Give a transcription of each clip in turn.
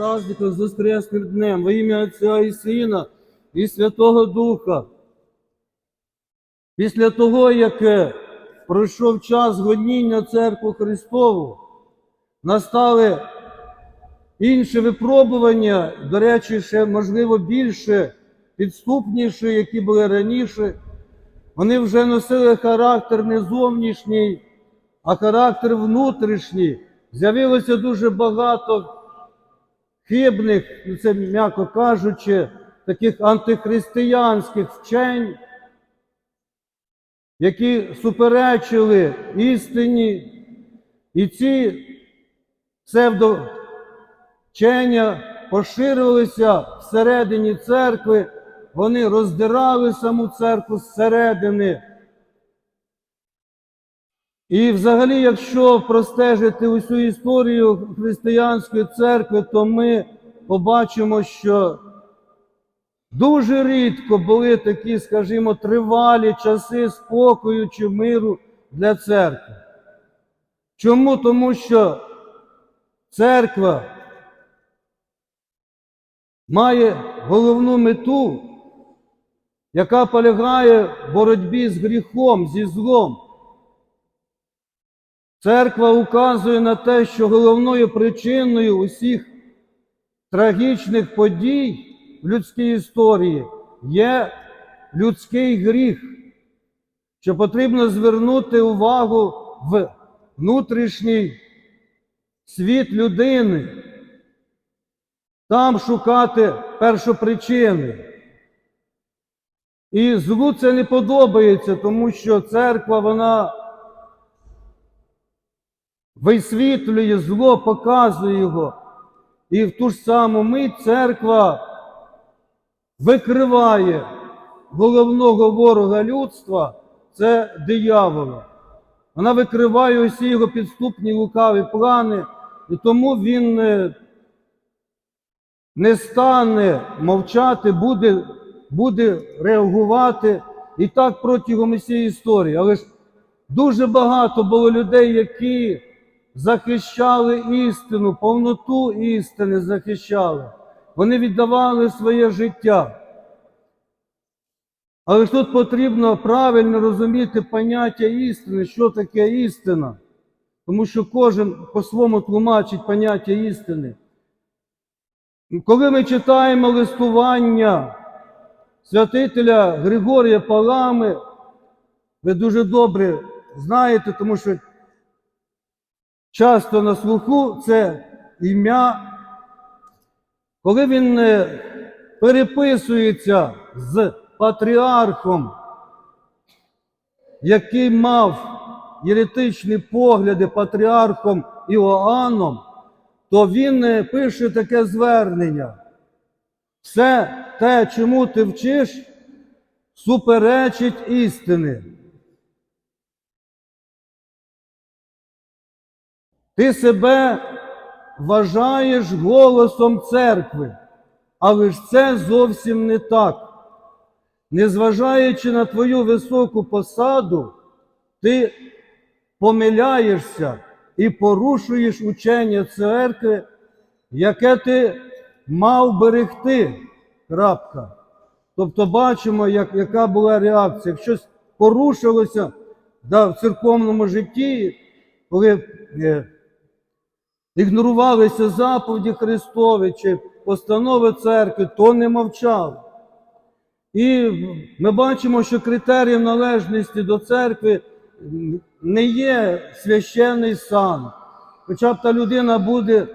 праздником, з Воскресним днем, во ім'я Отця і Сина і Святого Духа. Після того, як е, пройшов час гоніння церкву Христову, настали інші випробування, до речі, ще можливо більше підступніші, які були раніше. Вони вже носили характер не зовнішній, а характер внутрішній. З'явилося дуже багато хибних, ну це м'яко кажучи, таких антихристиянських вчень, які суперечили істині, і ці псевдовчення поширювалися всередині церкви, вони роздирали саму церкву зсередини. І взагалі, якщо простежити усю історію християнської церкви, то ми побачимо, що дуже рідко були такі, скажімо, тривалі часи спокою чи миру для церкви. Чому? Тому що церква має головну мету, яка полягає в боротьбі з гріхом, зі злом. Церква указує на те, що головною причиною усіх трагічних подій в людській історії є людський гріх, що потрібно звернути увагу в внутрішній світ людини, там шукати першопричини. І злу це не подобається, тому що церква, вона висвітлює зло, показує його. І в ту ж саму мить церква викриває головного ворога людства це диявола. Вона викриває усі його підступні лукаві плани, і тому він не, не стане мовчати, буде, буде реагувати. І так протягом усієї історії. Але ж дуже багато було людей, які захищали істину, повноту істини захищали. Вони віддавали своє життя. Але тут потрібно правильно розуміти поняття істини, що таке істина. Тому що кожен по-своєму тлумачить поняття істини. Коли ми читаємо листування святителя Григорія Палами, ви дуже добре знаєте, тому що часто на слуху це ім'я, коли він е, переписується з патріархом, який мав єретичні погляди патріархом Іоанном, то він е, пише таке звернення. Все те, чому ти вчиш, суперечить істини. Ти себе вважаєш голосом церкви, але ж це зовсім не так. Незважаючи на твою високу посаду, ти помиляєшся і порушуєш учення церкви, яке ти мав берегти. Крапка. Тобто бачимо, як, яка була реакція. Щось порушилося да, в церковному житті, коли е, ігнорувалися заповіді Христові чи постанови церкви, то не мовчали. І ми бачимо, що критерієм належності до церкви не є священний сан. Хоча б та людина буде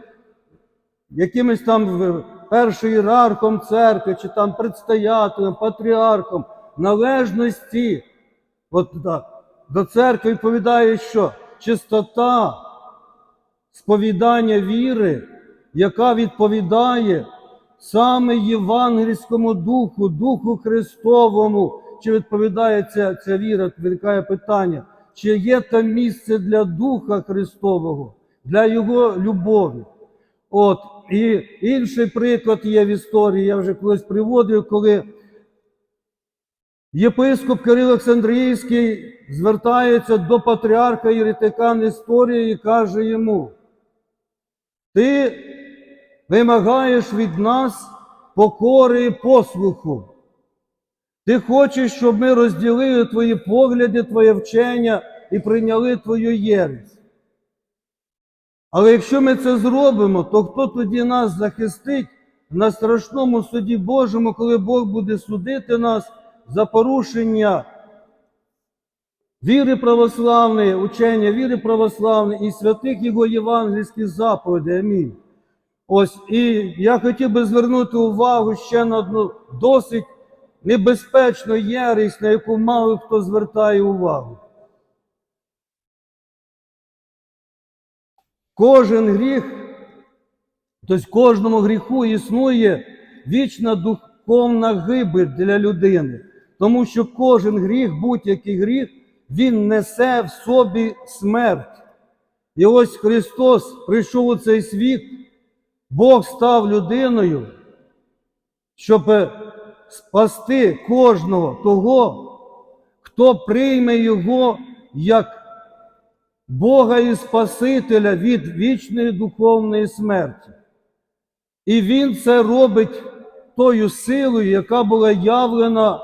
якимось там першим ієрархом церкви, чи там предстоятелем, патріархом, належності от, так, до церкви відповідає, що чистота сповідання віри, яка відповідає саме Євангельському Духу, Духу Христовому, чи відповідає ця, ця віра, виникає питання, чи є там місце для Духа Христового, для Його любові. От, і інший приклад є в історії, я вже колись приводив, коли єпископ Кирил Олександрійський звертається до патріарха Єретика Несторія і каже йому, ти вимагаєш від нас покори і послуху. Ти хочеш, щоб ми розділили твої погляди, твоє вчення і прийняли твою єресь. Але якщо ми це зробимо, то хто тоді нас захистить на страшному суді Божому, коли Бог буде судити нас за порушення віри православної, учення віри православної і святих його євангельських заповідей. Амінь. Ось і я хотів би звернути увагу ще на одну досить небезпечну єресь, на яку мало хто звертає увагу. Кожен гріх, тобто кожному гріху існує вічна духовна гибель для людини, тому що кожен гріх, будь-який гріх, він несе в собі смерть. І ось Христос прийшов у цей світ, Бог став людиною, щоб спасти кожного того, хто прийме Його як Бога і Спасителя від вічної духовної смерті. І Він це робить тою силою, яка була явлена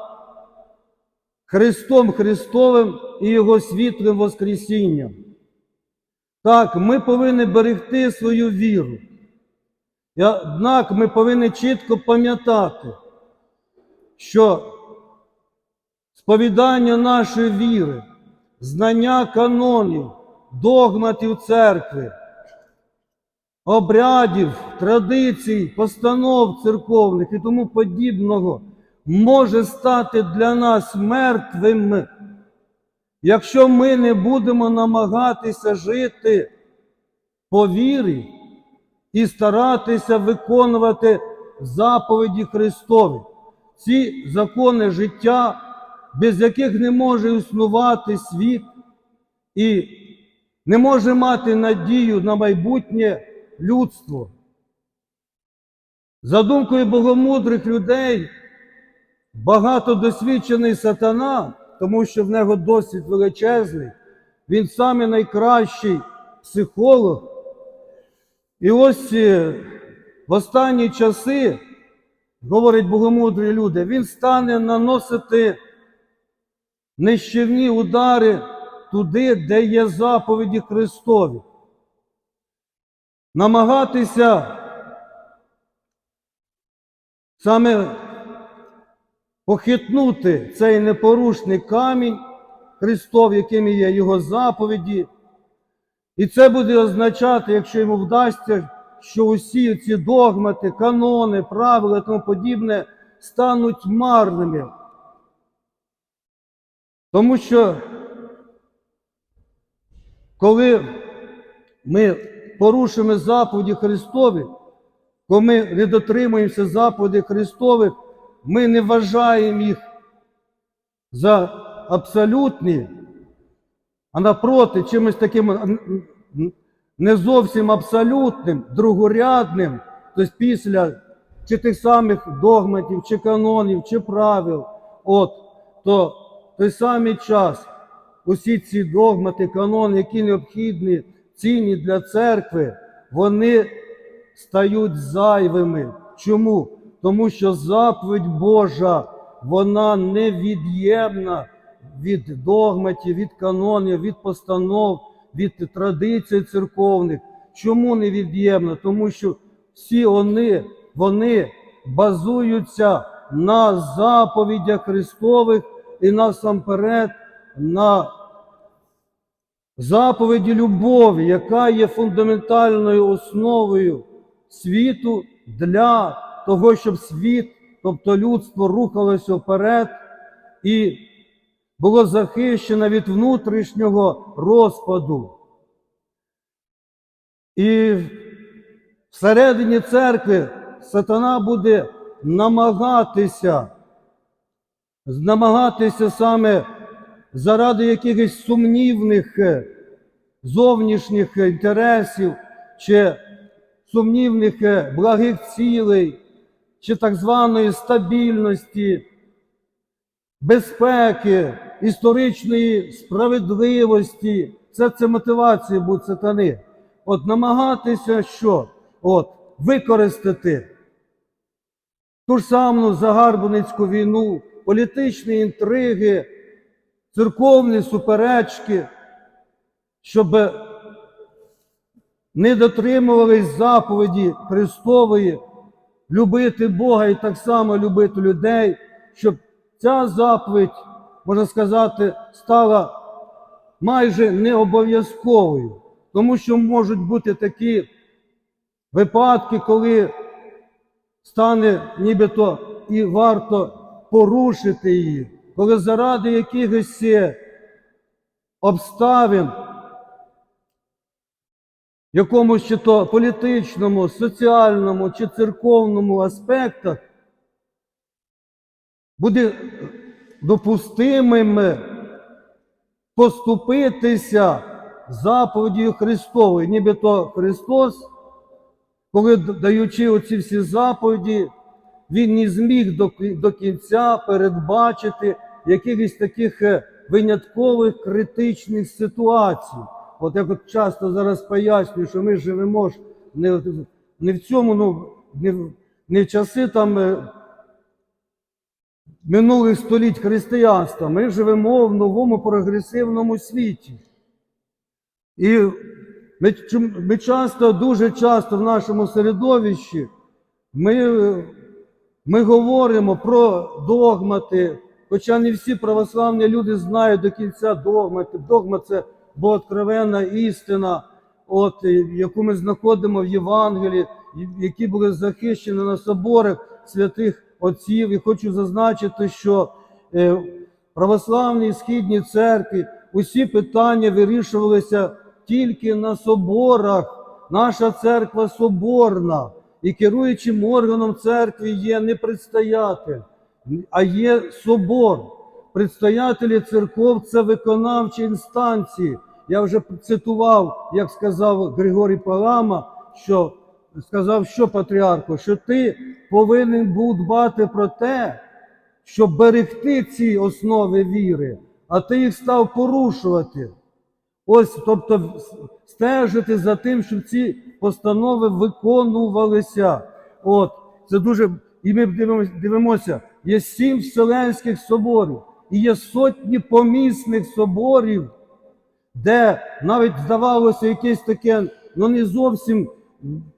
Христом Христовим і Його світлим Воскресінням. Так, ми повинні берегти свою віру. І Однак ми повинні чітко пам'ятати, що сповідання нашої віри, знання канонів, догматів церкви, обрядів, традицій, постанов церковних і тому подібного може стати для нас мертвим, якщо ми не будемо намагатися жити по вірі і старатися виконувати заповіді Христові. Ці закони життя, без яких не може існувати світ і не може мати надію на майбутнє людство. За думкою богомудрих людей, багато досвідчений сатана, тому що в нього досвід величезний, він саме найкращий психолог. І ось е, в останні часи, говорять богомудрі люди, він стане наносити нищівні удари туди, де є заповіді Христові. Намагатися саме похитнути цей непорушний камінь Христов, яким є його заповіді. І це буде означати, якщо йому вдасться, що усі ці догмати, канони, правила і тому подібне стануть марними. Тому що коли ми порушимо заповіді Христові, коли ми не дотримуємося заповідей Христових, ми не вважаємо їх за абсолютні, а напроти, чимось таким не зовсім абсолютним, другорядним, тобто після чи тих самих догматів, чи канонів, чи правил, от, то той самий час усі ці догмати, канони, які необхідні, цінні для церкви, вони стають зайвими. Чому? Тому що заповідь Божа, вона невід'ємна від догматів, від канонів, від постанов, від традицій церковних. Чому невід'ємна? Тому що всі вони, вони базуються на заповідях Христових і насамперед на заповіді любові, яка є фундаментальною основою світу для того, щоб світ, тобто людство, рухалося вперед і було захищено від внутрішнього розпаду. І всередині церкви сатана буде намагатися, намагатися саме заради якихось сумнівних е, зовнішніх інтересів чи сумнівних е, благих цілей, чи так званої стабільності, безпеки, історичної справедливості. Це це мотивація буде сатани. От намагатися що? От, використати ту ж саму загарбницьку війну, політичні інтриги, церковні суперечки, щоб не дотримувались заповіді Христової, любити Бога і так само любити людей, щоб ця заповідь, можна сказати, стала майже не обов'язковою, тому що можуть бути такі випадки, коли стане нібито і варто порушити її, коли заради якихось е, обставин, якомусь чи то політичному, соціальному чи церковному аспектах буде допустимим поступитися заповіддю Христовою, нібито Христос коли даючи оці всі заповіді, він не зміг до, до кінця передбачити якихось таких е, виняткових критичних ситуацій. От як от часто зараз пояснюю, що ми живемо ж не, не в цьому, ну не, не в часи там е, минулих століть християнства. Ми живемо в новому прогресивному світі. І ми, ми часто, дуже часто в нашому середовищі ми, ми говоримо про догмати, хоча не всі православні люди знають до кінця догмати. Догма це богооткровенна істина, от, е, яку ми знаходимо в Євангелії, які були захищені на соборах святих отців. І хочу зазначити, що е, в православній східній церкві усі питання вирішувалися тільки на соборах. Наша церква соборна, і керуючим органом церкви є не предстоятель, а є собор. Предстоятелі церков це виконавчі інстанції. Я вже цитував, як сказав Григорій Палама, що сказав, що патріарху, що ти повинен був дбати про те, щоб берегти ці основи віри, а ти їх став порушувати. Ось, тобто, стежити за тим, щоб ці постанови виконувалися. От, це дуже. І ми дивимося, є сім вселенських соборів, і є сотні помісних соборів, де навіть здавалося якесь таке, ну не зовсім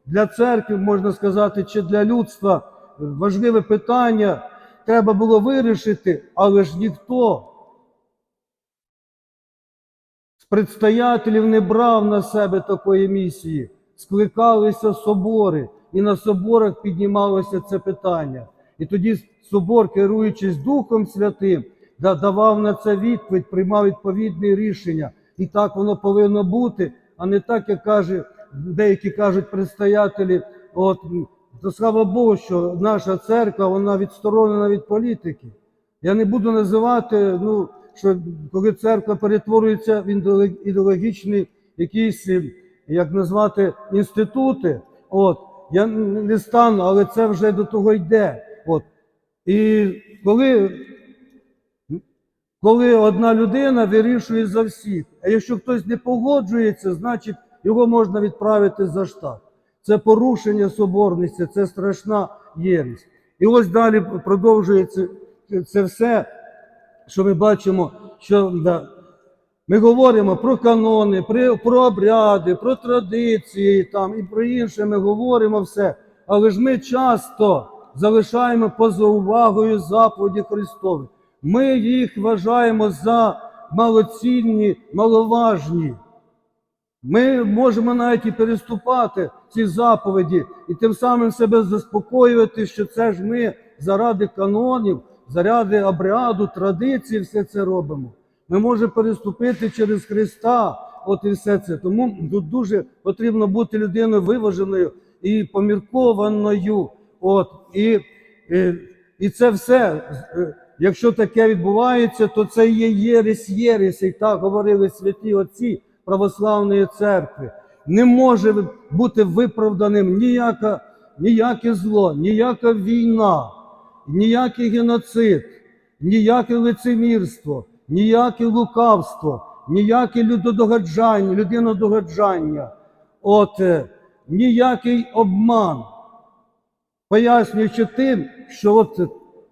для церкви, можна сказати, чи для людства важливе питання треба було вирішити, але ж ніхто з предстоятелів не брав на себе такої місії, скликалися собори, і на соборах піднімалося це питання. І тоді собор, керуючись Духом Святим, давав на це відповідь, приймав відповідні рішення. І так воно повинно бути, а не так, як каже, деякі кажуть предстоятелі, от, то слава Богу, що наша церква вона відсторонена від політики. Я не буду називати, ну, що коли церква перетворюється в ідеолог- ідеологічні якісь, е, як назвати, інститути, от, я не стану, але це вже до того йде. От. І коли, коли одна людина вирішує за всіх, а якщо хтось не погоджується, значить його можна відправити за штат. Це порушення соборності, це страшна єресь. І ось далі продовжується це все, що ми бачимо, що да, ми говоримо про канони, про, про обряди, про традиції там, і про інше ми говоримо все. Але ж ми часто залишаємо поза увагою заповіді Христові. Ми їх вважаємо за малоцінні, маловажні. Ми можемо навіть і переступати ці заповіді і тим самим себе заспокоювати, що це ж ми заради канонів, заради обряду, традиції все це робимо. Ми можемо переступити через Христа, от і все це. Тому тут дуже потрібно бути людиною виваженою і поміркованою. От, і, і, і це все, е, якщо таке відбувається, то це є єресь єресь, і так говорили святі отці православної церкви. Не може бути виправданим ніяка, ніяке зло, ніяка війна, ніякий геноцид, ніяке лицемірство, ніяке лукавство, ніяке людодогаджання, людинодогаджання, от, е, ніякий обман. пояснюючи тим, що от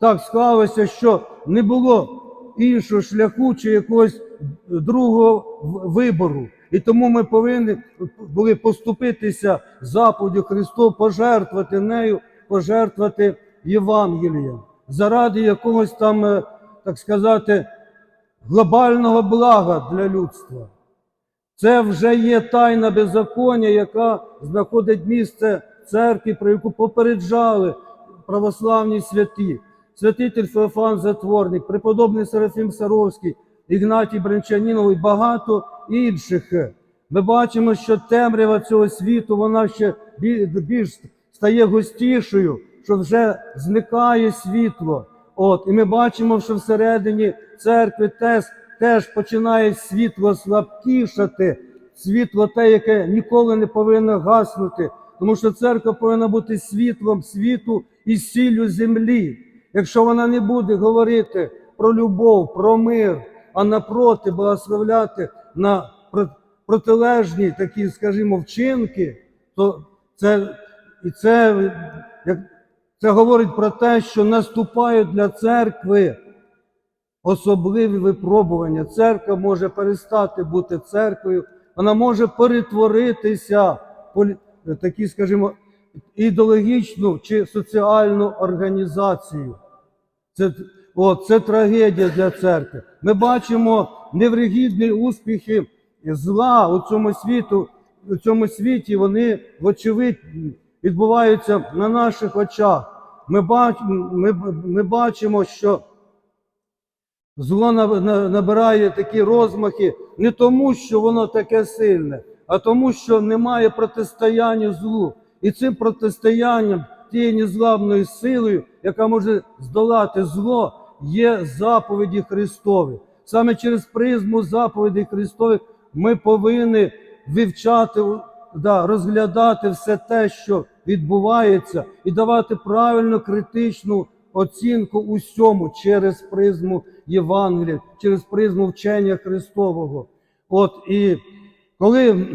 так склалося, що не було іншого шляху чи якогось другого вибору. І тому ми повинні були поступитися заповіддю Христу, пожертвувати нею, пожертвувати Євангелієм заради якогось там, е, так сказати, глобального блага для людства. Це вже є тайна беззаконня, яка знаходить місце церкві, про яку попереджали православні святі. Святитель Феофан Затворник, преподобний Серафім Саровський, Ігнатій Бренчанінов і багато інших. Ми бачимо, що темрява цього світу вона ще більш стає густішою, що вже зникає світло. От, і ми бачимо, що всередині церкви теж, теж починає світло слабкішати, світло те, яке ніколи не повинно гаснути, тому що церква повинна бути світлом світу і сіллю землі. Якщо вона не буде говорити про любов, про мир, а напроти благословляти на про- протилежні такі, скажімо, вчинки, то це і це, як, це говорить про те, що наступають для церкви особливі випробування. Церква може перестати бути церквою, вона може перетворитися такі, скажімо, ідеологічну чи соціальну організацію. Це, о, це трагедія для церкви. Ми бачимо невригідні успіхи зла у цьому світу, у цьому світі, вони, вочевидь, відбуваються на наших очах. Ми, бач, ми, ми бачимо, що зло на- на- набирає такі розмахи не тому, що воно таке сильне, а тому, що немає протистояння злу. І цим протистоянням тією незламною силою, яка може здолати зло, є заповіді Христові. Саме через призму заповідей Христових ми повинні вивчати, да, розглядати все те, що відбувається, і давати правильну критичну оцінку усьому через призму Євангелія, через призму вчення Христового. От і коли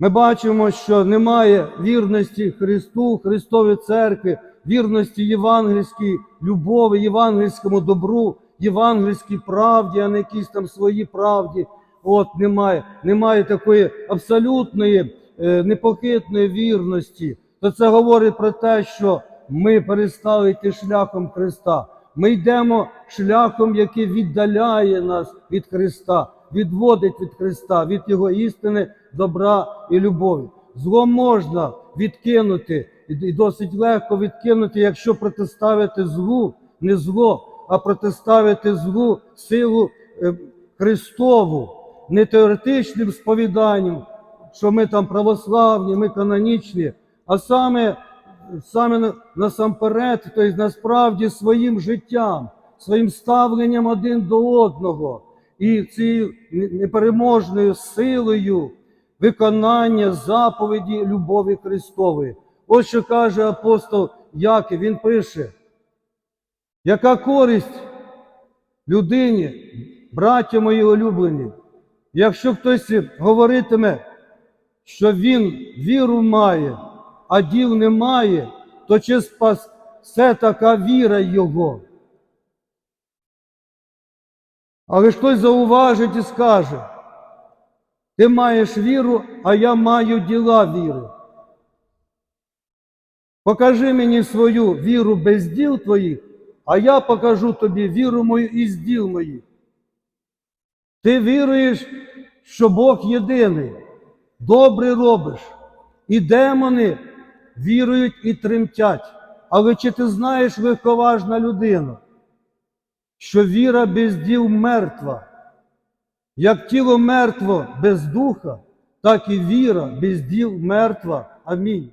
ми бачимо, що немає вірності Христу, Христовій церкві, вірності євангельській любові, євангельському добру, євангельській правді, а не якійсь там своїй правді. От немає, немає такої абсолютної е, непохитної вірності. То це говорить про те, що ми перестали йти шляхом Христа. Ми йдемо шляхом, який віддаляє нас від Христа, відводить від Христа, від Його істини, добра і любові. Зло можна відкинути і досить легко відкинути, якщо протиставити злу, не зло, а протиставити злу силу е, Христову, не теоретичним сповіданням, що ми там православні, ми канонічні, а саме саме насамперед, тобто насправді своїм життям, своїм ставленням один до одного і цією непереможною силою виконання заповіді любові Христової. Ось що каже апостол Яків, він пише, яка користь людині, браття мої улюблені, якщо хтось говоритиме, що він віру має, а діл не має, то чи спасе така віра його? Але хтось зауважить і скаже, ти маєш віру, а я маю діла віри. Покажи мені свою віру без діл твоїх, а я покажу тобі віру мою із діл моїх. Ти віруєш, що Бог єдиний, добре робиш, і демони вірують і тремтять. Але чи ти знаєш, легковажна людина, що віра без діл мертва? Як тіло мертво без духа, так і віра без діл мертва. Амінь.